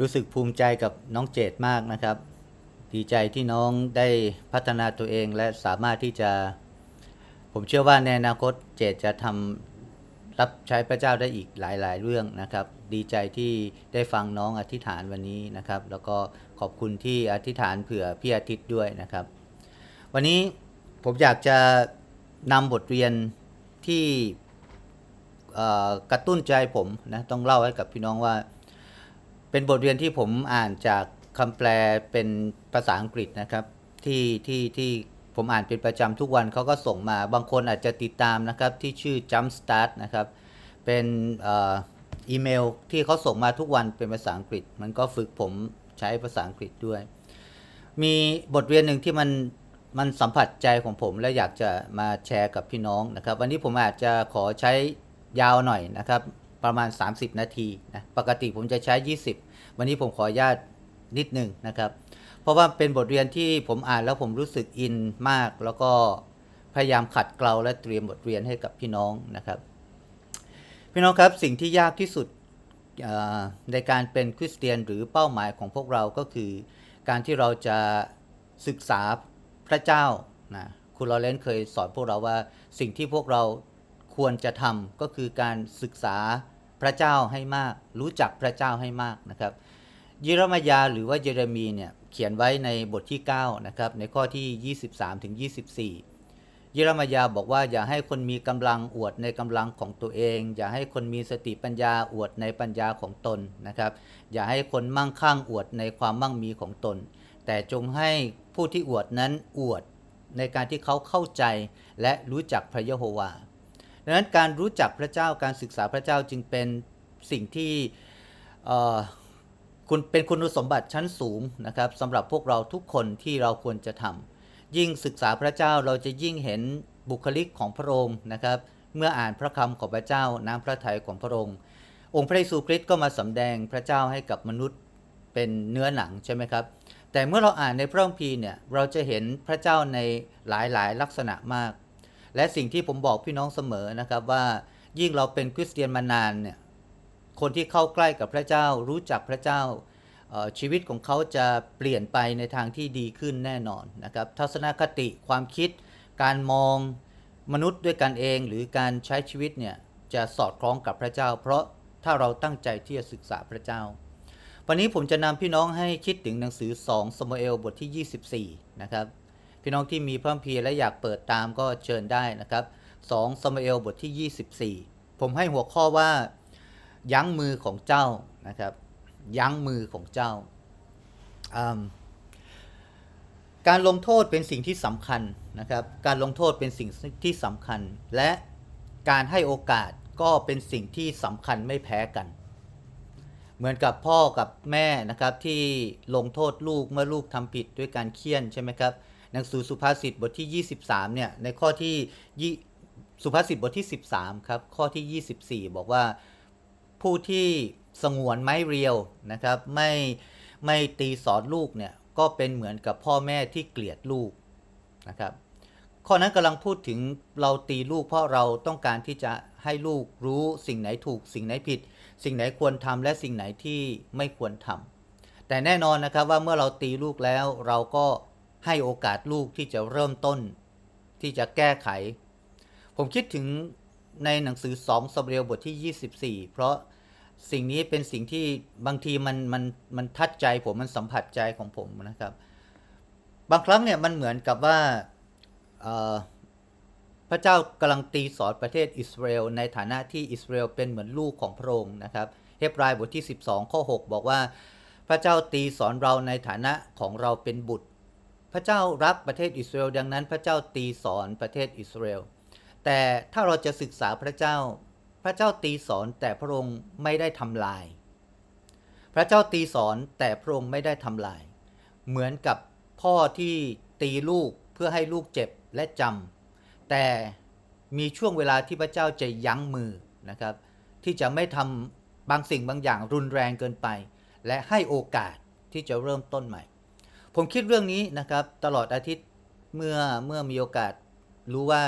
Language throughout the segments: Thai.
รู้สึกภูมิใจกับน้องเจดมากนะครับ ดีใจที่น้องได้พัฒนาตัวเองและสามารถที่จะ ผมเชื่อว่าในอนาคตเจดจะทำรับใช้พระเจ้าได้อีกหลาย ๆ เรื่องนะครับ ดีใจที่ได้ฟังน้องอธิษฐานวันนี้นะครับ แล้วก็ขอบคุณที่อธิษฐานเผื่อพี่อาทิตย์ด้วยนะครับ วันนี้ผมอยากจะนำบทเรียนที่กระตุ้นใจผมนะต้องเล่าให้กับพี่น้องว่า เป็นบทเรียนที่ผมอ่านจากคำแปลเป็นภาษาอังกฤษนะครับ ที่ที่ที่ผมอ่านเป็นประจำทุกวันเขาก็ส่งมา บางคนอาจจะติดตามนะครับที่ชื่อ Jump Start นะครับ เป็นออีเมลที่เขาส่งมาทุกวันเป็นภาษาอังกฤษ มันก็ฝึกผมใช้ภาษาอังกฤษด้วย มีบทเรียนหนึ่งที่มันมันสัมผัสใจของผมและอยากจะมาแชร์กับพี่น้องนะครับ วันนี้ผมอาจจะขอใช้ยาวหน่อยนะครับ ประมาณ 30 นาทีนะปกติผมจะใช้ 20 วันนี้ผมขออนุญาตนิดหนึ่งนะครับ เพราะว่าเป็นบทเรียนที่ผมอ่านแล้วผมรู้สึกอินมาก แล้วก็พยายามขัดเกลาและเตรียมบทเรียนให้กับพี่น้องนะครับ พี่น้องครับสิ่งที่ยากที่สุดในการเป็นคริสเตียนหรือเป้าหมายของพวกเราก็คือ การที่เราจะศึกษาพระเจ้านะคุณลอเรนซ์เคยสอนพวกเราว่าสิ่งที่พวกเราควรจะทำก็คือการศึกษา พระเจ้าให้มาก รู้จักพระเจ้าให้มากนะครับเยเรมยาหรือว่าเยเรมีเนี่ยเขียนไว้ในบทที่9นะครับในข้อที่ 23ถึง24เยเรมยาบอกว่าอย่าให้คนมีกำลังอวดในกำลังของตัวเอง อย่าให้คนมีสติปัญญาอวดในปัญญาของตนนะครับอย่าให้คนมั่งคั่งอวดในความมั่งมีของตน แต่จงให้ผู้ที่อวดนั้นอวดในการที่เขาเข้าใจและรู้จักพระยะโฮวา ดังนั้นการรู้จักพระเจ้าการศึกษาพระเจ้าจึงเป็นสิ่งที่เอ่อคุณเป็นคุณสมบัติชั้นสูงนะครับสำหรับพวกเราทุกคนที่เราควรจะทำยิ่งศึกษาพระเจ้าเราจะยิ่งเห็นบุคลิกของพระองค์นะครับ เมื่ออ่านพระคำของพระเจ้าน้ำพระทัยของพระองค์ องค์พระเยซูคริสต์ก็มาสำแดงพระเจ้าให้กับมนุษย์เป็นเนื้อหนังใช่ไหมครับ แต่เมื่อเราอ่านในพระคัมภีร์เนี่ยเราจะเห็นพระเจ้าในหลายๆ ลักษณะมาก และสิ่งที่ผมบอกพี่น้องเสมอนะครับว่ายิ่งเราเป็นคริสเตียนมานานเนี่ยคนที่เข้าใกล้กับพระเจ้ารู้จักพระเจ้าชีวิตของเขาจะเปลี่ยนไปในทางที่ดีขึ้นแน่นอนนะครับทัศนคติความคิด การมองมนุษย์ด้วยกันเอง หรือการใช้ชีวิตเนี่ยจะสอดคล้องกับพระเจ้า เพราะถ้าเราตั้งใจที่จะศึกษาพระเจ้า วันนี้ผมจะนำพี่น้องให้คิดถึงหนังสือ 2 สมเอลบทที่ 24 นะครับ พี่น้องที่มีพระคัมภีร์และอยากเปิดตามก็เชิญได้นะครับ2สมเอลบทที่ 24 ผมให้หัวข้อว่ายั้งมือของเจ้านะครับยั้งมือของเจ้า การลงโทษเป็นสิ่งที่สำคัญนะครับ การลงโทษเป็นสิ่งที่สำคัญ และการให้โอกาสก็เป็นสิ่งที่สำคัญไม่แพ้กัน เหมือนกับพ่อกับแม่นะครับที่ลงโทษลูกเมื่อลูกทำผิดด้วยการเคี่ยนใช่ไหมครับ หนังสือสุภาษิตบทที่ 23เนี่ยในข้อที่ยสุภาษิตบทที่ 13ครับข้อที่ 24 บอกว่าผู้ที่สงวนไม้เรียวนะครับ ไม่ไม่ตีสอนลูกเนี่ยก็เป็นเหมือนกับพ่อแม่ที่เกลียดลูกนะครับข้อนั้นกำลังพูดถึงเราตีลูกเพราะเราต้องการที่จะให้ลูกรู้สิ่งไหนถูก สิ่งไหนผิด สิ่งไหนควรทำและสิ่งไหนที่ไม่ควรทำแต่แน่นอนนะครับว่าเมื่อเราตีลูกแล้วเราก็ ให้โอกาสลูกที่จะเริ่มต้น ที่จะแก้ไข ผมคิดถึงในหนังสือ2สมเรียวบทที่ 24 เพราะสิ่งนี้เป็นสิ่งที่บางทีมันมันมันทัดใจผมมันสัมผัสใจของผมนะครับ บางครั้งเนี่ยมันเหมือนกับว่าพระเจ้ากำลังตีสอนประเทศอิสราเอลในฐานะที่อิสราเอลเป็นเหมือนลูกของพระองค์นะครับ เฮบรายบทที่ 12 ข้อ 6 บอกว่า พระเจ้าตีสอนเราในฐานะของเราเป็นบุตร พระเจ้ารักประเทศอิสราเอลดังนั้น พระเจ้าตีสอนประเทศอิสราเอลแต่ถ้าเราจะศึกษาพระเจ้า พระเจ้าตีสอนแต่พระองค์ไม่ได้ทำลาย พระเจ้าตีสอนแต่พระองค์ไม่ได้ทำลาย เหมือนกับพ่อที่ตีลูกเพื่อให้ลูกเจ็บและจำแต่มีช่วงเวลาที่พระเจ้าจะยั้งมือนะครับ ที่จะไม่ทำบางสิ่งบางอย่างรุนแรงเกินไป และให้โอกาสที่จะเริ่มต้นใหม่ ผมคิดเรื่องนี้นะครับตลอดอาทิตย์เมื่อเมื่อมีโอกาสรู้ว่า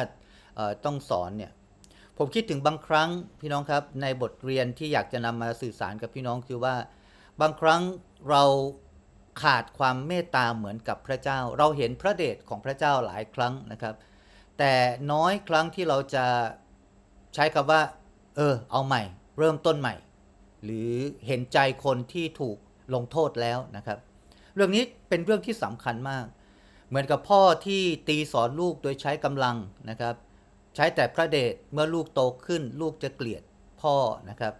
ต้องสอนเนี่ยผมคิดถึงบางครั้งพี่น้องครับในบทเรียนที่อยากจะนำมาสื่อสารกับพี่น้องคือว่า บางครั้งเราขาดความเมตตาเหมือนกับพระเจ้า เราเห็นพระเดชของพระเจ้าหลายครั้งนะครับ แต่น้อยครั้งที่เราจะใช้คำว่า เออ เอาใหม่ เริ่มต้นใหม่ หรือเห็นใจคนที่ถูกลงโทษแล้วนะครับ เรื่องนี้เป็นเรื่องที่สำคัญมาก เหมือนกับพ่อที่ตีสอนลูกโดยใช้กำลังนะครับ ใช้แต่พระเดชเมื่อลูกโตขึ้น ลูกจะเกลียดพ่อนะครับ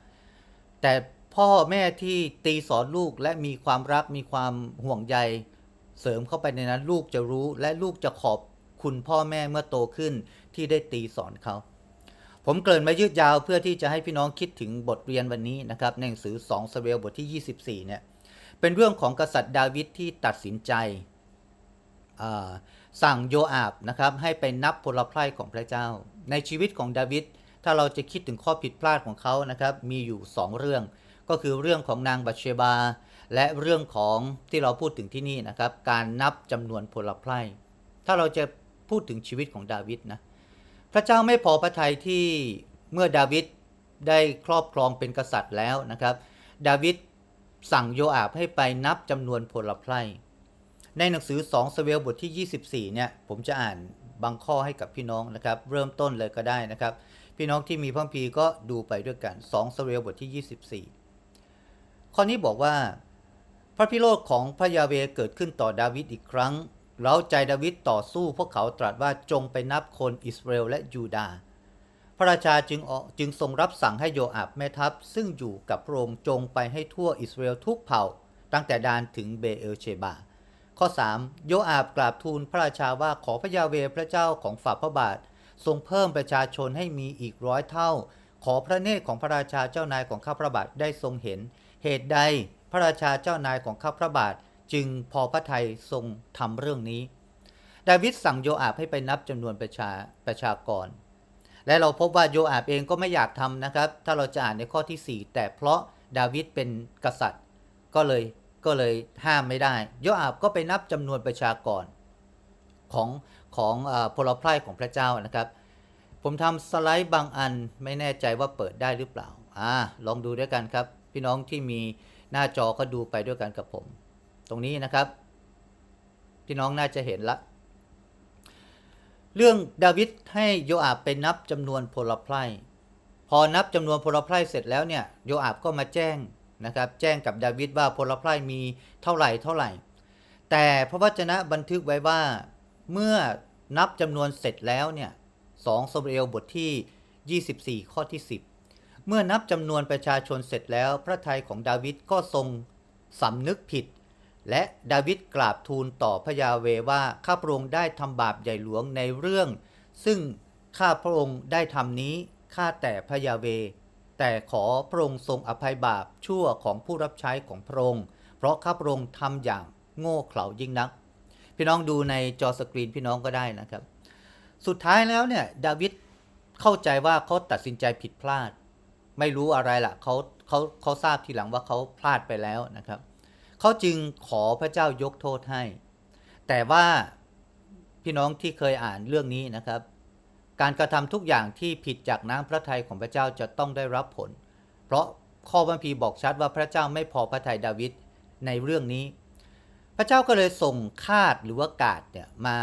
แต่พ่อแม่ที่ตีสอนลูกและมีความรักมีความห่วงใยเสริมเข้าไปในนั้นลูกจะรู้และลูกจะขอบคุณพ่อแม่เมื่อโตขึ้นที่ได้ตีสอนเขาผมเกริ่นมายืดยาวเพื่อที่จะให้พี่น้องคิดถึงบทเรียนวันนี้นะครับในหนังสือ2สเวลบทที่ 24เนี่ย เป็นเรื่องของกษัตริย์ดาวิดที่ตัดสินใจสั่งโยอาบนะครับให้ไปนับพลไพร่ของพระเจ้า ในชีวิตของดาวิดถ้าเราจะคิดถึงข้อผิดพลาดของเขานะครับมีอยู่ 2 เรื่อง ก็คือเรื่องของนางบัตเชบา และเรื่องของที่เราพูดถึงที่นี่นะครับการนับจำนวนพลไพร่ถ้าเราจะพูดถึงชีวิตของดาวิดนะพระเจ้าไม่พอพระทัยที่เมื่อดาวิดได้ครอบครองเป็นกษัตริย์แล้วนะครับ ดาวิด สั่งโยอาบให้ไปนับจำนวนพลไพร่ในหนังสือ2สเวลบทที่ 24 เนี่ย ผมจะอ่านบางข้อให้กับพี่น้องนะครับ เริ่มต้นเลยก็ได้นะครับ พี่น้องที่มีพระคัมภีก็ดูไปด้วยกัน2สเวลบทที่ 24 ข้อนี้บอกว่า พระพิโรธของพระยาเวเกิดขึ้นต่อดาวิดอีกครั้ง เราใจดาวิดต่อสู้พวกเขาตรัสว่าจงไปนับคนอิสราเอลและยูดาห์ พระราชาจึงออกจึงทรงรับสั่งให้โยอาบแม่ทัพ ซึ่งอยู่กับพระองค์จงไปให้ทั่วอิสราเอลทุกเผ่า ตั้งแต่ดานถึงเบเอลเชบา ข้อ 3 โยอาบกราบทูลพระราชาว่าขอพระยาเวพระเจ้าของฝ่าพระบาท ทรงเพิ่มประชาชนให้มีอีกร้อยเท่า ขอพระเนตรของพระราชาเจ้านายของข้าพระบาทได้ทรงเห็น เหตุใดพระราชาเจ้านายของข้าพระบาท จึงพอพระทัยทรงทำเรื่องนี้ ดาวิดสั่งโยอาบให้ไปนับจำนวนประชาประชากร และเราพบว่าโยอาบเองก็ไม่อยากทำนะครับ ถ้าเราจะอ่านในข้อที่ 4 แต่เพราะดาวิดเป็นกษัตริย์ ก็เลยก็เลยห้ามไม่ได้ โยอาบก็ไปนับจำนวนประชากรของของเอพลไพร่ของพระเจ้านะครับ ผมทำสไลด์บางอันไม่แน่ใจว่าเปิดได้หรือเปล่าอ่าลองดูด้วยกันครับ พี่น้องที่มีหน้าจอก็ดูไปด้วยกันกับผม ตรงนี้นะครับ พี่น้องน่าจะเห็นละ เรื่องดาวิดให้โยอาบไปนับจำนวนพลไพร่พอนับจำนวนพลไพร่เสร็จแล้วเนี่ยโยอาบก็มาแจ้งนะครับ แจ้งกับดาวิดว่าพลไพร่มีเท่าไหร่เท่าไหร่ แต่พระวจนะบันทึกไว้ว่าเมื่อนับจำนวนเสร็จแล้วเนี่ยสองสมเอลบทที่ 24 ข้อที่ 10 เมื่อนับจำนวนประชาชนเสร็จแล้ว พระทัยของดาวิดก็ทรงสำนึกผิด และดาวิดกราบทูลต่อพระยาเวว่าข้าพระองค์ได้ทำบาปใหญ่หลวงในเรื่อง ซึ่งข้าพระองค์ได้ทำนี้ข้าแต่พระยาเว แต่ขอพระองค์ทรงอภัยบาปชั่วของผู้รับใช้ของพระองค์ เพราะข้าพระองค์ทำอย่างโง่เขลายิ่งนัก พี่น้องดูในจอสกรีนพี่น้องก็ได้นะครับ สุดท้ายแล้วเนี่ยดาวิดเข้าใจว่าเขาตัดสินใจผิดพลาด ไม่รู้อะไรล่ะเขาเขาเขาทราบทีหลังว่าเขาพลาดไปแล้วนะครับ เขาจึงขอพระเจ้ายกโทษให้ แต่ว่าพี่น้องที่เคยอ่านเรื่องนี้นะครับ การกระทำทุกอย่างที่ผิดจากน้ำพระทัยของพระเจ้าจะต้องได้รับผล เพราะข้อบัมพีบอกชัดว่าพระเจ้าไม่พอพระทัยดาวิดในเรื่องนี้ พระเจ้าก็เลยส่งคาดหรือว่ากาดเนี่ยมา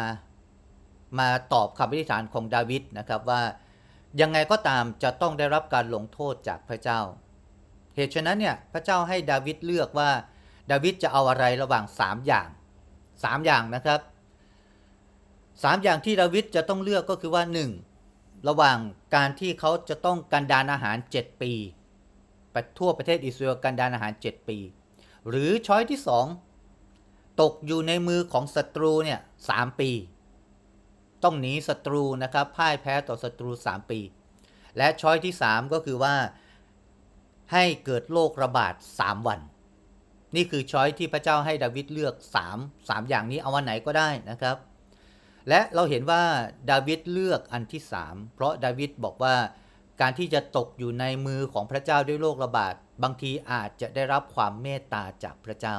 มาตอบคำอธิษฐานของดาวิดนะครับว่ายังไงก็ตามจะต้องได้รับการลงโทษจากพระเจ้า เหตุฉะนั้นเนี่ยพระเจ้าให้ดาวิดเลือกว่า ดาวิดจะเอาอะไรระหว่าง 3 อย่าง 3 อย่างนะครับสามอย่างที่ดาวิดจะต้องเลือกก็คือว่า 1. ระหว่างการที่เขาจะต้องกันดานอาหาร 7 ปีไปทั่วประเทศอิสราเอลกันดานอาหาร 7 ปี หรือช้อยที่ 2 ตกอยู่ในมือของศัตรูเนี่ยสปี ต้องหนีศัตรูนะครับพ่ายแพ้ต่อศัตรู 3 ปี และช้อยที่ 3 ก็คือว่าให้เกิดโรคระบาด 3 วัน นี่คือช้อยที่พระเจ้าให้ดาวิดเลือก 3 3 อย่างนี้เอาวันไหนก็ได้นะครับ และเราเห็นว่าดาวิดเลือกอันที่ 3 เพราะดาวิดบอกว่าการที่จะตกอยู่ในมือของพระเจ้าด้วยโรคระบาดบางทีอาจจะได้รับความเมตตาจากพระเจ้า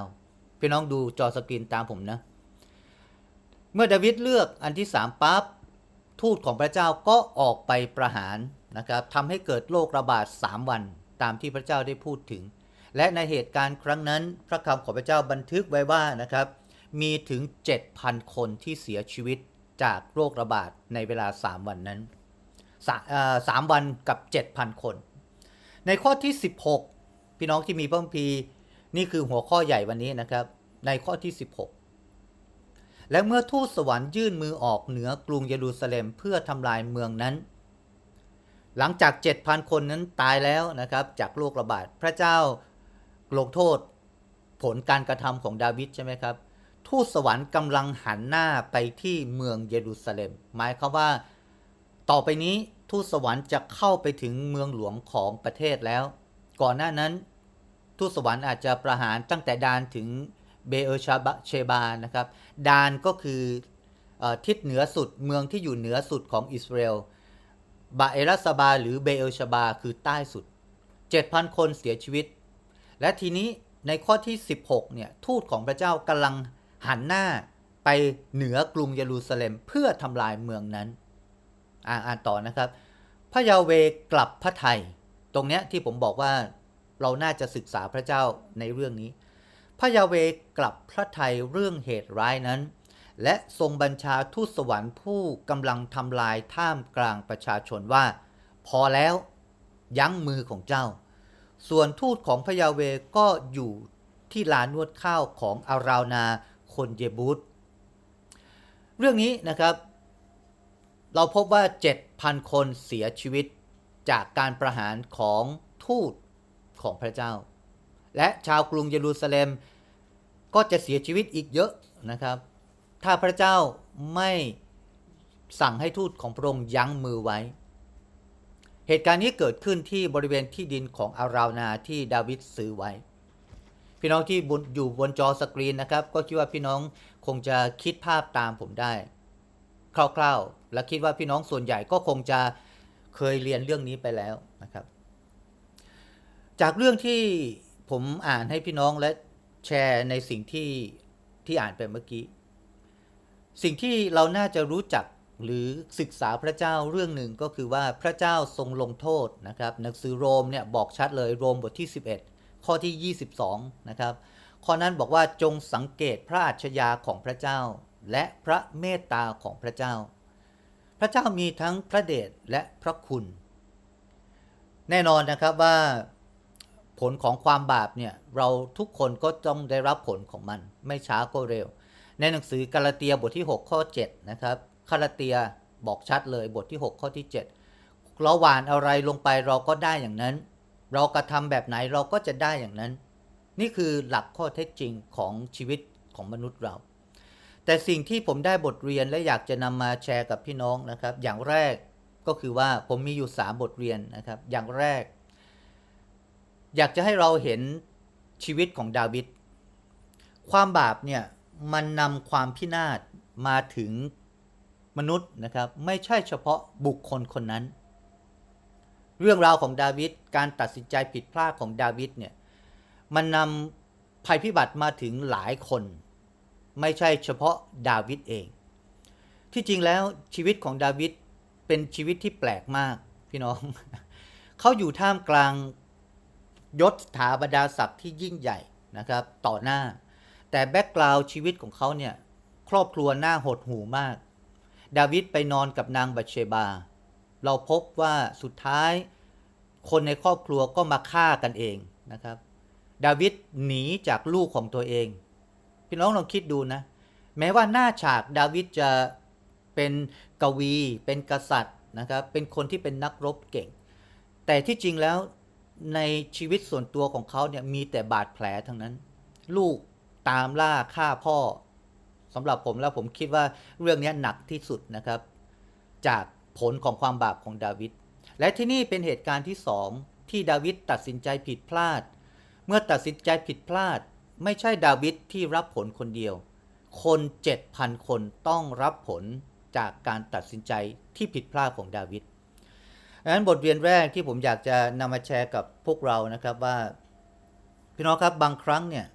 พี่น้องดูจอสกรีนตามผมนะ เมื่อดาวิดเลือกอันที่3ปั๊บทูตของพระเจ้าก็ออกไปประหารนะครับทำให้เกิดโรคระบาด 3 วันตามที่พระเจ้าได้พูดถึง และในเหตุการณ์ครั้งนั้น พระคำของพระเจ้าบันทึกไว้ว่านะครับ มีถึง 7,000 คนที่เสียชีวิตจากโรคระบาดในเวลา 3 วันนั้นสามวันกับ 7,000 คน ในข้อที่ 16 พี่น้องที่มีพระคัมภีร์นี่คือหัวข้อใหญ่วันนี้นะครับ ในข้อที่ 16และเมื่อทูตสวรรค์ยื่นมือออกเหนือกรุงเยรูซาเล็มเพื่อทำลายเมืองนั้น หลังจาก 7,000 คนนั้นตายแล้วนะครับ จากโรคระบาดพระเจ้า ลงโทษผลการกระทำของดาวิดใช่ไหมครับ ทูตสวรรค์กำลังหันหน้าไปที่เมืองเยรูซาเล็ม หมายความว่า ต่อไปนี้ทูตสวรรค์จะเข้าไปถึงเมืองหลวงของประเทศแล้ว ก่อนหน้านั้น ทูตสวรรค์อาจจะประหารตั้งแต่ดานถึงเบเอชาบะเชบานะครับ ดานก็คืออทิศเหนือสุดเมืองที่อยู่เหนือสุดของอิสราเอลบาเอรัสบาหรือเบเอลชาบา คือใต้สุด 7,000 คนเสียชีวิต และทีนี้ในข้อที่ 16เนี่ยทูตของพระเจ้ากำลังหันหน้าไปเหนือกรุงเยรูซาเล็มเพื่อทำลายเมืองนั้น อ่านอ่านต่อนะครับ พระยาเวกลับพระไทย ตรงเนี้ยที่ผมบอกว่าเราน่าจะศึกษาพระเจ้าในเรื่องนี้ พระยาเวกลับพระไทยเรื่องเหตุร้ายนั้น และทรงบัญชาทูตสวรรค์ผู้กำลังทำลายท่ามกลางประชาชนว่า พอแล้วยั้งมือของเจ้า ส่วนทูตของพยาเวก็อยู่ที่ลานนวดข้าวของอาราวนาคนเยบูตเรื่องนี้นะครับ เราพบว่า 7,000 คนเสียชีวิตจากการประหารของทูตของพระเจ้า และชาวกรุงเยรูซาเล็มก็จะเสียชีวิตอีกเยอะนะครับ ถ้าพระเจ้าไม่สั่งให้ทูตของพระองค์ยั้งมือไว้ เหตุการณ์นี้เกิดขึ้นที่บริเวณที่ดินของอาราวนาที่ดาวิดซื้อไว้ พี่น้องที่บนอยู่บนจอสกรีนนะครับ ก็คิดว่าพี่น้องคงจะคิดภาพตามผมได้ คร่าวๆ และคิดว่าพี่น้องส่วนใหญ่ก็คงจะเคยเรียนเรื่องนี้ไปแล้วนะครับ จากเรื่องที่ผมอ่านให้พี่น้องและแชร์ในสิ่งที่ที่อ่านไปเมื่อกี้ สิ่งที่เราน่าจะรู้จัก หรือศึกษาพระเจ้าเรื่องหนึ่งก็คือว่าพระเจ้าทรงลงโทษนะครับหนังสือโรมเนี่ยบอกชัดเลยโรมบทที่ 11 ข้อที่ 22 นะครับ ข้อนั้นบอกว่าจงสังเกตพระอัจฉริยะของพระเจ้า และพระเมตตาของพระเจ้า พระเจ้ามีทั้งพระเดชและพระคุณ แน่นอนนะครับว่าผลของความบาปเนี่ยเราทุกคนก็ต้องได้รับผลของมัน ไม่ช้าก็เร็ว ในหนังสือกาลาเตียบทที่ 6 ข้อ 7 นะครับ คาลาเตียบอกชัดเลยบทที่ 6 ข้อที่ 7 เราหวานอะไรลงไปเราก็ได้อย่างนั้น เรากระทำแบบไหนเราก็จะได้อย่างนั้น นี่คือหลักข้อเท็จจริงของชีวิตของมนุษย์เรา แต่สิ่งที่ผมได้บทเรียนและอยากจะนำมาแชร์กับพี่น้องนะครับ อย่างแรกก็คือว่าผมมีอยู่ 3 บทเรียนนะครับ อย่างแรก อยากจะให้เราเห็นชีวิตของดาวิดความบาปเนี่ยมันนำความพินาศมาถึง มนุษย์นะครับไม่ใช่เฉพาะบุคคลคนนั้น เรื่องราวของดาวิดการตัดสินใจผิดพลาดของดาวิดเนี่ยมันนำภัยพิบัติมาถึงหลายคน ไม่ใช่เฉพาะดาวิดเอง ที่จริงแล้วชีวิตของดาวิดเป็นชีวิตที่แปลกมากพี่น้อง เขาอยู่ท่ามกลางยศถาบรรดาศักดิ์ที่ยิ่งใหญ่นะครับต่อหน้า แต่แบ็กกราวด์ชีวิตของเขาเนี่ยครอบครัวหน้าหดหูมาก ดาวิดไปนอนกับนางบัตเชบา เราพบว่าสุดท้ายคนในครอบครัวก็มาฆ่ากันเองนะครับ ดาวิดหนีจากลูกของตัวเอง พี่น้องลองคิดดูนะ แม้ว่าหน้าฉากดาวิดจะเป็นกวี เป็นกษัตริย์นะครับ เป็นคนที่เป็นนักรบเก่ง แต่ที่จริงแล้วในชีวิตส่วนตัวของเขาเนี่ยมีแต่บาดแผลทั้งนั้น ลูกตามล่าฆ่าพ่อ สำหรับผมแล้วผมคิดว่าเรื่องนี้หนักที่สุดนะครับ จากผลของความบาปของดาวิดและที่นี่เป็นเหตุการณ์ที่สองที่ดาวิดตัดสินใจผิดพลาด เมื่อตัดสินใจผิดพลาด ไม่ใช่ดาวิดที่รับผลคนเดียว คนเจ็ดพันคนต้องรับผลจากการตัดสินใจที่ผิดพลาดของดาวิดดังนั้นบทเรียนแรกที่ผมอยากจะนำมาแชร์กับพวกเรานะครับว่า พี่น้องครับบางครั้งเนี่ย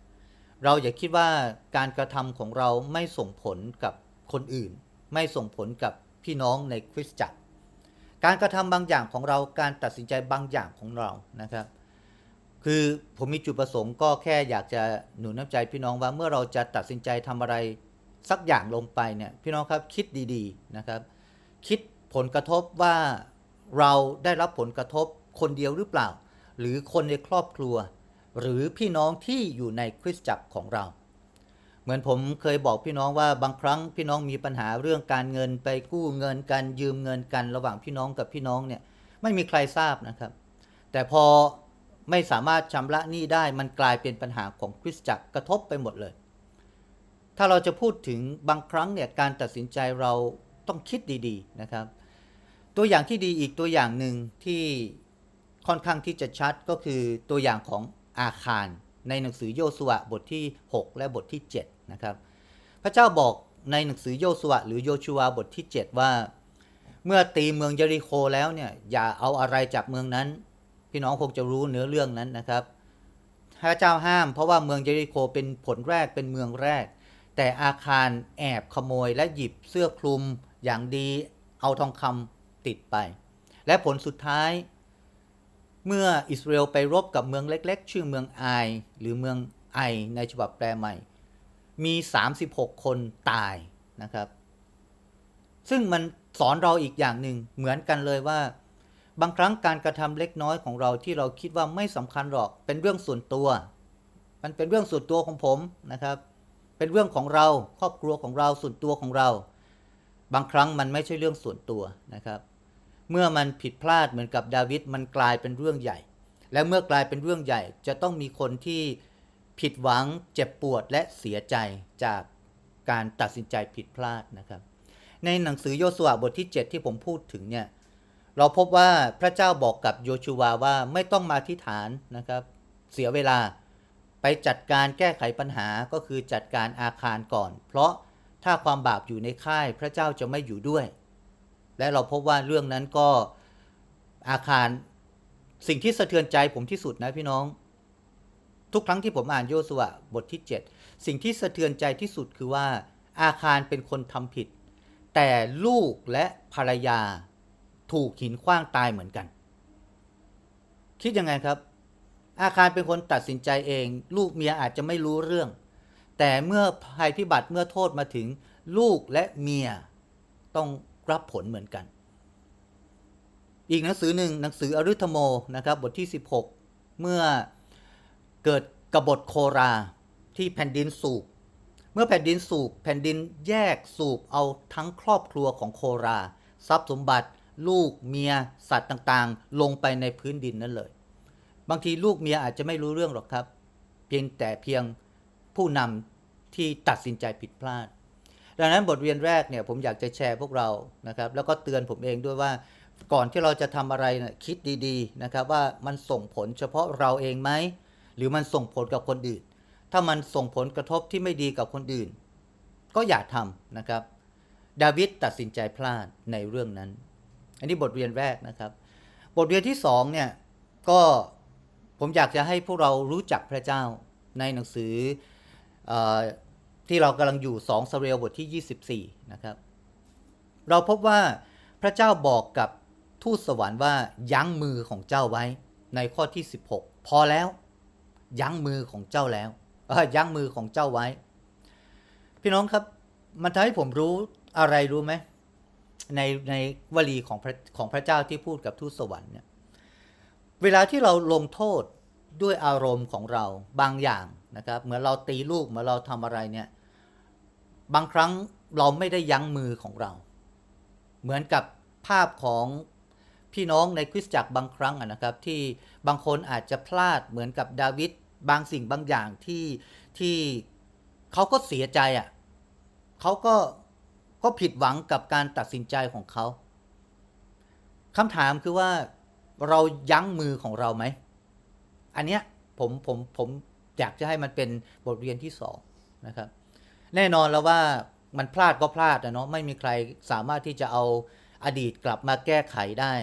เราอย่าคิดว่าการกระทำของเราไม่ส่งผลกับคนอื่น ไม่ส่งผลกับพี่น้องในคริสตจักร การกระทำบางอย่างของเราการตัดสินใจบางอย่างของเรานะครับ คือผมมีจุดประสงค์ก็แค่อยากจะหนุนน้ำใจพี่น้องว่าเมื่อเราจะตัดสินใจทำอะไรสักอย่างลงไปเนี่ยพี่น้องครับคิดดีๆนะครับ คิดผลกระทบว่าเราได้รับผลกระทบคนเดียวหรือเปล่า หรือคนในครอบครัว หรือพี่น้องที่อยู่ในคริสตจักรของเรา เหมือนผมเคยบอกพี่น้องว่าบางครั้งพี่น้องมีปัญหาเรื่องการเงินไปกู้เงินกันยืมเงินกันระหว่างพี่น้องกับพี่น้องเนี่ยไม่มีใครทราบนะครับ แต่พอไม่สามารถชำระหนี้ได้มันกลายเป็นปัญหาของคริสตจักรกระทบไปหมดเลย ถ้าเราจะพูดถึงบางครั้งเนี่ยการตัดสินใจเราต้องคิดดีๆนะครับ ตัวอย่างที่ดีอีกตัวอย่างหนึ่งที่ค่อนข้างที่จะชัดก็คือตัวอย่างของ อาคาร ในหนังสือโยสุวะบทที่ 6 และบทที่7นะครับพระเจ้าบอกในหนังสือโยสุวะหรือโยชูวาบทที่ 7 ว่า เมื่อตีเมืองเยริโคแล้วเนี่ยอย่าเอาอะไรจากเมืองนั้น พี่น้องคงจะรู้เนื้อเรื่องนั้นนะครับพระเจ้าห้ามเพราะว่าเมืองเยริโคเป็นผลแรกเป็นเมืองแรก แต่อาคารแอบขโมยและหยิบเสื้อคลุมอย่างดีเอาทองคำติดไป และผลสุดท้าย เมื่ออิสราเอลไปรบกับเมืองเล็กๆ ชื่อเมืองไอหรือเมืองไอในฉบับแปลใหม่ มี 36 คนตายนะครับ ซึ่งมันสอนเราอีกอย่างหนึ่งเหมือนกันเลยว่า บางครั้งการกระทำเล็กน้อยของเราที่เราคิดว่าไม่สำคัญหรอกเป็นเรื่องส่วนตัว มันเป็นเรื่องส่วนตัวของผมนะครับ เป็นเรื่องของเราครอบครัวของเราส่วนตัวของเรา บางครั้งมันไม่ใช่เรื่องส่วนตัวนะครับ เมื่อมันผิดพลาดเหมือนกับดาวิดมันกลายเป็นเรื่องใหญ่ และเมื่อกลายเป็นเรื่องใหญ่จะต้องมีคนที่ผิดหวังเจ็บปวดและเสียใจจากการตัดสินใจผิดพลาดนะครับ ในหนังสือโยสุวาบทที่ 7 ที่ผมพูดถึงเนี่ยเราพบว่าพระเจ้าบอกกับโยชูวาว่าไม่ต้องมาที่ฐานนะครับ เสียเวลาไปจัดการแก้ไขปัญหาก็คือจัดการอาคารก่อน เพราะถ้าความบาปอยู่ในค่ายพระเจ้าจะไม่อยู่ด้วย และเราพบว่าเรื่องนั้นก็อาคารสิ่งที่สะเทือนใจผมที่สุดนะพี่น้อง ทุกครั้งที่ผมอ่านโยสุวะบทที่ 7 สิ่งที่สะเทือนใจที่สุดคือว่า อาคารเป็นคนทำผิด แต่ลูกและภรรยาถูกหินขว้างตายเหมือนกัน คิดยังไงครับ อาคารเป็นคนตัดสินใจเอง ลูกเมียอาจจะไม่รู้เรื่อง แต่เมื่อภัยพิบัติเมื่อโทษมาถึงลูกและเมียต้อง รับผลเหมือนกัน อีกหนังสือหนึ่งหนังสืออรุธโมนะครับบทที่ 16 เมื่อเกิดกบฏโคราที่แผ่นดินสูบเมื่อแผ่นดินสูบแผ่นดินแยกสูบเอาทั้งครอบครัวของโครา ทรัพย์สมบัติ ลูกเมีย สัตว์ต่างๆ ลงไปในพื้นดินนั้นเลย บางทีลูกเมียอาจจะไม่รู้เรื่องหรอกครับ เพียงแต่เพียงผู้นำที่ตัดสินใจผิดพลาด ดังนั้นบทเรียนแรกเนี่ยผมอยากจะแชร์พวกเรานะครับแล้วก็เตือนผมเองด้วยว่าก่อนที่เราจะทำอะไรเนี่ยคิดดีๆนะครับว่ามันส่งผลเฉพาะเราเองไหมหรือมันส่งผลกับคนอื่น ถ้ามันส่งผลกระทบที่ไม่ดีกับคนอื่น ก็อย่าทำนะครับ ดาวิดตัดสินใจพลาดในเรื่องนั้น อันนี้บทเรียนแรกนะครับ บทเรียนที่สองเนี่ยก็ผมอยากจะให้พวกเรารู้จักพระเจ้าในหนังสือเออ ที่เรากำลังอยู่2สเรลบทที่ 24 นะครับ เราพบว่าพระเจ้าบอกกับทูตสวรรค์ว่ายั้งมือของเจ้าไว้ในข้อที่ 16 พอแล้ว ยั้งมือของเจ้าแล้วยยั้งมือของเจ้าไว้ พี่น้องครับ มันทำให้ผมรู้อะไรรู้ไหมในในวลีของพระของพระเจ้าที่พูดกับทูตสวรรค์เนี่ยเวลาที่เราลงโทษด้วยอารมณ์ของเราบางอย่างนะครับ เหมือนเราตีลูกเหมือนเราทำอะไรเนี่ย บางครั้งเราไม่ได้ยั้งมือของเรา เหมือนกับภาพของพี่น้องในคริสตจักรบางครั้งนะครับ ที่บางคนอาจจะพลาดเหมือนกับดาวิดบางสิ่งบางอย่างที่ที่เขาก็เสียใจอะ่ะเขาก็ก็ผิดหวังกับการตัดสินใจของเขาคำถามคือว่าเรายั้งมือของเราไหม อันเนี้ยผมผมผมอยากจะให้มันเป็นบทเรียนที่สองนะครับ แน่นอนแล้วว่ามันพลาดก็พลาดนะเนาะไม่มีใครสามารถที่จะเอาอดีตกลับมาแก้ไขได้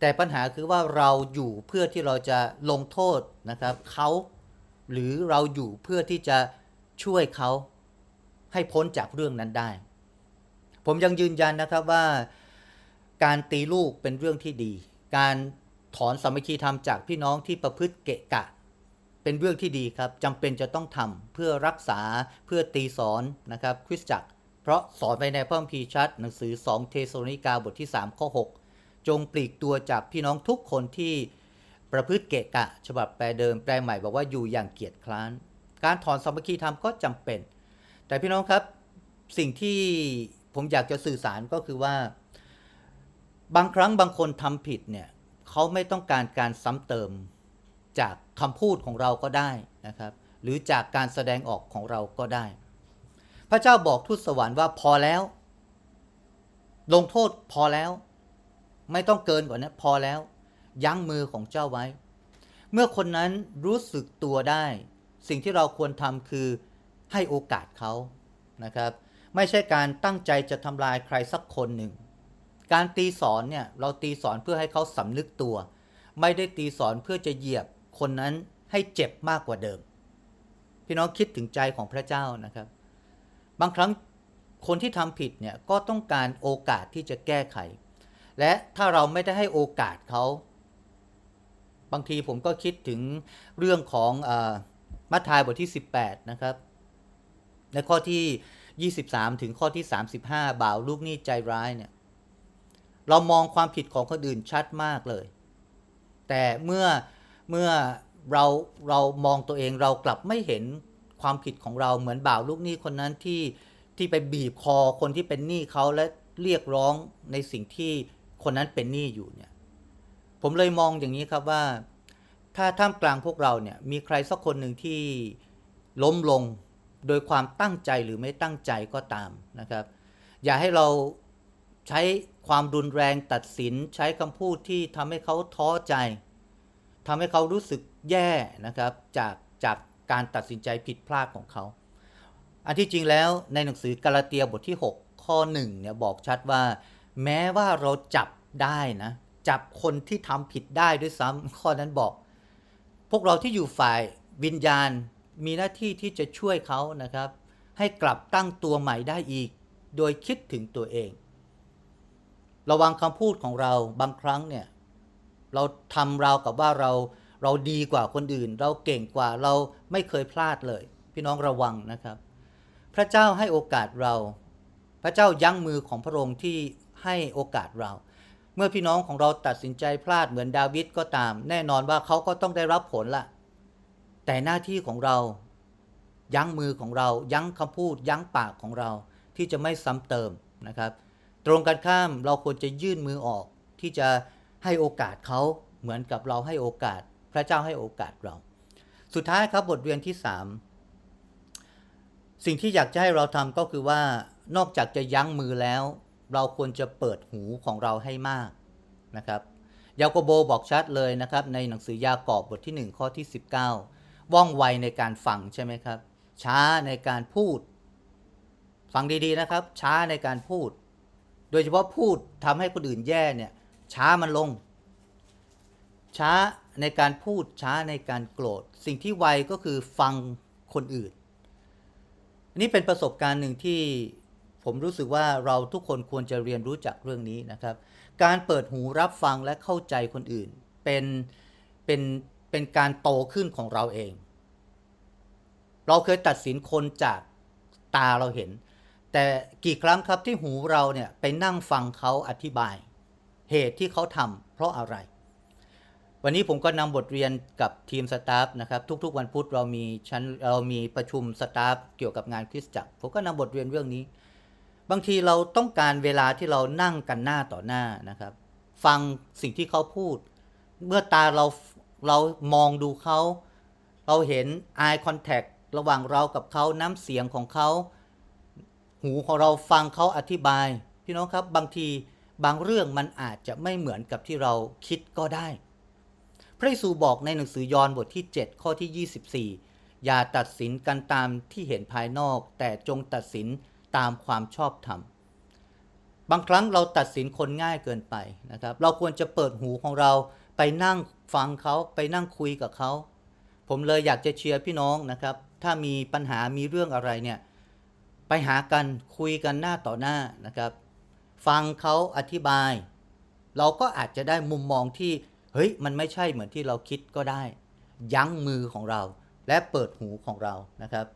แต่ปัญหาคือว่าเราอยู่เพื่อที่เราจะลงโทษนะครับเขาหรือเราอยู่เพื่อที่จะช่วยเขาให้พ้นจากเรื่องนั้นได้ ผมยังยืนยันนะครับว่าการตีลูกเป็นเรื่องที่ดี การถอนสามัคคีธรรมจากพี่น้องที่ประพฤติเกะกะ เป็นเรื่องที่ดีครับจำเป็นจะต้องทำเพื่อรักษาเพื่อตีสอนนะครับคริสตจักร เพราะสอนไปในพระคัมภีร์ชัด หนังสือ 2 เทสโลนิกาบทที่ 3 ข้อ 6 จงปลีกตัวจากพี่น้องทุกคนที่ประพฤติเกะกะ ฉบับแปลเดิมแปลใหม่บอกว่าอยู่อย่างเกียจคร้าน การถอนสามัคคีธรรมก็จำเป็น แต่พี่น้องครับสิ่งที่ผมอยากจะสื่อสารก็คือว่า บางครั้งบางคนทำผิดเนี่ยเขาไม่ต้องการการซ้ำเติม จากคำพูดของเราก็ได้นะครับ หรือจากการแสดงออกของเราก็ได้ พระเจ้าบอกทูตสวรรค์ว่าพอแล้ว ลงโทษพอแล้ว ไม่ต้องเกินกว่านั้นพอแล้ว ยั้งมือของเจ้าไว้ เมื่อคนนั้นรู้สึกตัวได้ สิ่งที่เราควรทำคือให้โอกาสเขานะครับ ไม่ใช่การตั้งใจจะทำลายใครสักคนหนึ่ง การตีสอนเนี่ยเราตีสอนเพื่อให้เขาสำนึกตัว ไม่ได้ตีสอนเพื่อจะเหยียบ คนนั้นให้เจ็บมากกว่าเดิม พี่น้องคิดถึงใจของพระเจ้านะครับ บางครั้งคนที่ทำผิดเนี่ยก็ต้องการโอกาสที่จะแก้ไข และถ้าเราไม่ได้ให้โอกาสเขา บางทีผมก็คิดถึงเรื่องของอมัทธิวบทที่ 18 นะครับ ในข้อที่ 23 ถึงข้อที่ 35 บ่าวลูกนี้ใจร้ายเนี่ยเรามองความผิดของคนอื่นชัดมากเลย แต่เมื่อ เมื่อเราเรามองตัวเองเรากลับไม่เห็นความผิดของเราเหมือนบ่าวลูกหนี้คนนั้นที่ที่ไปบีบคอคนที่เป็นหนี้เขาและเรียกร้องในสิ่งที่คนนั้นเป็นหนี้อยู่เนี่ย ผมเลยมองอย่างนี้ครับว่า ถ้าท่ามกลางพวกเราเนี่ยมีใครสักคนหนึ่งที่ล้มลงโดยความตั้งใจหรือไม่ตั้งใจก็ตามนะครับ อย่าให้เราใช้ความรุนแรงตัดสินใช้คำพูดที่ทำให้เขาท้อใจ ทำให้เขารู้สึกแย่นะครับจากจากการตัดสินใจผิดพลาดของเขา อันที่จริงแล้วในหนังสือกาลาเตียบทที่ 6 ข้อ1เนี่ยบอกชัดว่า แม้ว่าเราจับได้นะจับคนที่ทำผิดได้ด้วยซ้ำข้อนั้นบอก พวกเราที่อยู่ฝ่ายวิญญาณมีหน้าที่ที่จะช่วยเขานะครับ ให้กลับตั้งตัวใหม่ได้อีก โดยคิดถึงตัวเอง ระวังคำพูดของเราบางครั้งเนี่ย เราทำเราวกับว่าเราเราดีกว่าคนอื่น เราเก่งกว่าเราไม่เคยพลาดเลย พี่น้องระวังนะครับ พระเจ้าให้โอกาสเรา พระเจ้ายั้งมือของพระองค์ที่ให้โอกาสเรา เมื่อพี่น้องของเราตัดสินใจพลาดเหมือนดาวิดก็ตาม แน่นอนว่าเขาก็ต้องได้รับผลละแต่หน้าที่ของเรายั้งมือของเรายั้งคำพูด ยั้งปากของเราที่จะไม่ซ้ำเติมนะครับ ตรงกันข้ามเราควรจะยื่นมือออกที่จะ ให้โอกาสเขาเหมือนกับเราให้โอกาส พระเจ้าให้โอกาสเรา สุดท้ายครับบทเรียนที่ 3 สิ่งที่อยากจะให้เราทำก็คือว่านอกจากจะยั้งมือแล้ว เราควรจะเปิดหูของเราให้มากนะครับยาโกโบบอกชัดเลยนะครับ ในหนังสือยากอบบทที่ 1 ข้อที่ 19 ว่องไวในการฟังใช่ไหมครับ ช้าในการพูด ฟังดีๆนะครับ ช้าในการพูด โดยเฉพาะพูดทำให้คนอื่นแย่เนี่ย ช้ามันลง ช้าในการพูดช้าในการโกรธ สิ่งที่ไวก็คือฟังคนอื่น นี่เป็นประสบการณ์หนึ่งที่ผมรู้สึกว่าเราทุกคนควรจะเรียนรู้จากเรื่องนี้นะครับ การเปิดหูรับฟังและเข้าใจคนอื่น เป็นเป็นเป็นการโตขึ้นของเราเอง เราเคยตัดสินคนจากตาเราเห็น แต่กี่ครั้งครับที่หูเราเนี่ยไปนั่งฟังเขาอธิบาย เหตุที่เขาทำเพราะอะไร วันนี้ผมก็นำบทเรียนกับทีมสตาฟนะครับ ทุกๆ วันพุธเรามีชั้นเรามีประชุมสตาฟเกี่ยวกับงานคริสตจักรผมก็นำบทเรียนเรื่องนี้ บางทีเราต้องการเวลาที่เรานั่งกันหน้าต่อหน้านะครับ ฟังสิ่งที่เขาพูด เมื่อตาเราเรามองดูเขา เราเห็น eye contact ระหว่างเรากับเขาน้ำเสียงของเขา หูของเราฟังเขาอธิบาย พี่น้องครับบางที บางเรื่องมันอาจจะไม่เหมือนกับที่เราคิดก็ได้ พระเยซูบอกในหนังสือยอห์นบทที่ 7 ข้อที่ 24 อย่าตัดสินกันตามที่เห็นภายนอก แต่จงตัดสินตามความชอบธรรม บางครั้งเราตัดสินคนง่ายเกินไปนะครับ เราควรจะเปิดหูของเราไปนั่งฟังเขาไปนั่งคุยกับเขา ผมเลยอยากจะเชียร์พี่น้องนะครับ ถ้ามีปัญหามีเรื่องอะไรเนี่ยไปหากันคุยกันหน้าต่อหน้านะครับ ฟังเขาอธิบาย เราก็อาจจะได้มุมมองที่ เฮ้ย มันไม่ใช่เหมือนที่เราคิดก็ได้ ยั้งมือของเรา และเปิดหูของเรานะครับ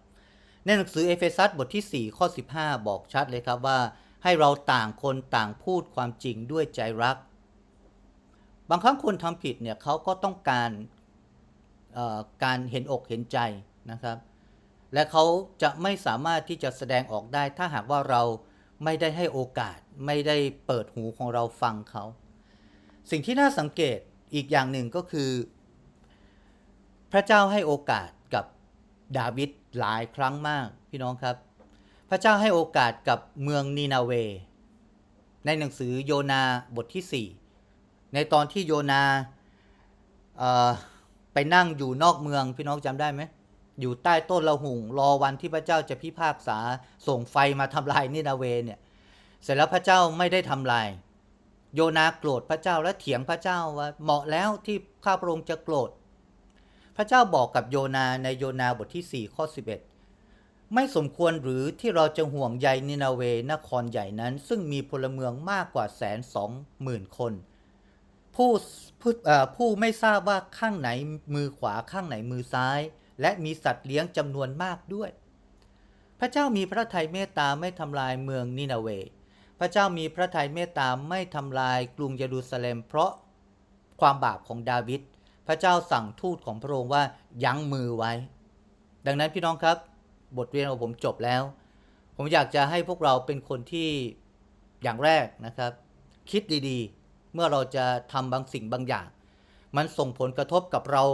ในหนังสือเอเฟซัสบทที่ 4 ข้อ 15 บอกชัดเลยครับว่า ให้เราต่างคนต่างพูดความจริงด้วยใจรัก บางครั้งคนทำผิดเนี่ยเขาก็ต้องการการเห็นอกเห็นใจนะครับ และเขาจะไม่สามารถที่จะแสดงออกได้ถ้าหากว่าเรา ไม่ได้ให้โอกาส ไม่ได้เปิดหูของเราฟังเขา สิ่งที่น่าสังเกตอีกอย่างหนึ่งก็คือ พระเจ้าให้โอกาสกับดาวิดหลายครั้งมากพี่น้องครับ พระเจ้าให้โอกาสกับเมืองนีนาเว ในหนังสือโยนาบทที่ 4 ในตอนที่โยนาไปนั่งอยู่นอกเมืองพี่น้องจำได้ไหม อยู่ใต้ต้นละหุงรอวันที่พระเจ้าจะพิพากษาส่งไฟมาทำลายนินาเวเนี่ยเสร็จแล้วพระเจ้าไม่ได้ทำลาย โยนาโกรธพระเจ้าและเถียงพระเจ้าว่าเหมาะแล้วที่ข้าพระองค์จะโกรธ พระเจ้าบอกกับโยนาในโยนาบทที่4ข้อ11 ไม่สมควรหรือที่เราจะห่วงใยนินาเวนครใหญ่นั้น ซึ่งมีพลเมืองมากกว่าแสนสองหมื่นคน ผู้ผู้ผู้ไม่ทราบว่าข้างไหนมือขวาข้างไหนมือซ้าย และมีสัตว์เลี้ยงจำนวนมากด้วย พระเจ้ามีพระทัยเมตตาไม่ทำลายเมืองนินาเว พระเจ้ามีพระทัยเมตตาไม่ทำลายกรุงเยรูซาเล็ม เพราะความบาปของดาวิด พระเจ้าสั่งทูตของพระองค์ว่ายั้งมือไว้ ดังนั้นพี่น้องครับ บทเรียนของผมจบแล้ว ผมอยากจะให้พวกเราเป็นคนที่อย่างแรกนะครับ คิดดีๆ เมื่อเราจะทำบางสิ่งบางอย่าง มันส่งผลกระทบกับเรา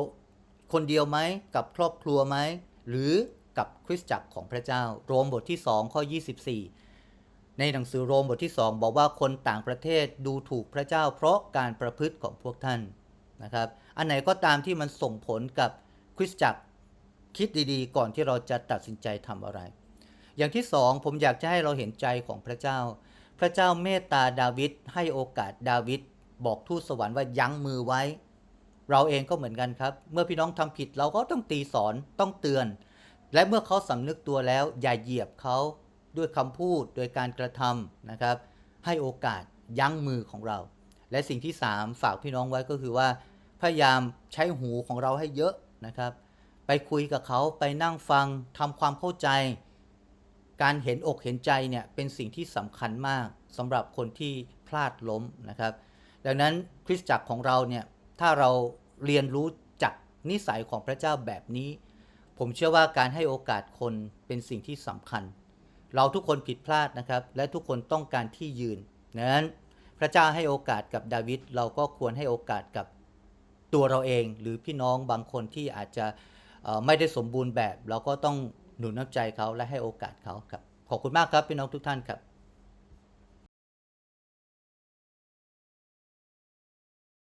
คนเดียวไหมกับครอบครัวไหมหรือกับคริสตจักรของพระเจ้า โรมบทที่ 2 ข้อ 24 ในหนังสือโรมบทที่ 2 บอกว่าคนต่างประเทศดูถูกพระเจ้า เพราะการประพฤติของพวกท่านนะครับ อันไหนก็ตามที่มันส่งผลกับคริสตจักรคิดดีๆ ก่อนที่เราจะตัดสินใจทำอะไร อย่างที่สองผมอยากจะให้เราเห็นใจของพระเจ้า พระเจ้าเมตตาดาวิดให้โอกาสดาวิดบอกทูตสวรรค์ว่ายั้งมือไว้ เราเองก็เหมือนกันครับ เมื่อพี่น้องทำผิดเราก็ต้องตีสอนต้องเตือน และเมื่อเขาสำนึกตัวแล้ว อย่าเหยียบเขาด้วยคำพูดโดยการกระทำนะครับ ให้โอกาสยั้งมือของเรา และสิ่งที่ 3 ฝากพี่น้องไว้ก็คือว่า พยายามใช้หูของเราให้เยอะนะครับ ไปคุยกับเขาไปนั่งฟังทำความเข้าใจ การเห็นอกเห็นใจเนี่ยเป็นสิ่งที่สำคัญมากสำหรับคนที่พลาดล้มนะครับ ดังนั้นคริสตจักรของเราเนี่ย ถ้าเราเรียนรู้จากนิสัยของพระเจ้าแบบนี้ ผมเชื่อว่าการให้โอกาสคนเป็นสิ่งที่สำคัญ เราทุกคนผิดพลาดนะครับ และทุกคนต้องการที่ยืนดังนั้นพระเจ้าให้โอกาสกับดาวิดเราก็ควรให้โอกาสกับตัวเราเอง หรือพี่น้องบางคนที่อาจจะไม่ได้สมบูรณ์แบบ เราก็ต้องหนุนน้ำใจเขาและให้โอกาสเขาครับขอบคุณมากครับพี่น้องทุกท่านครับ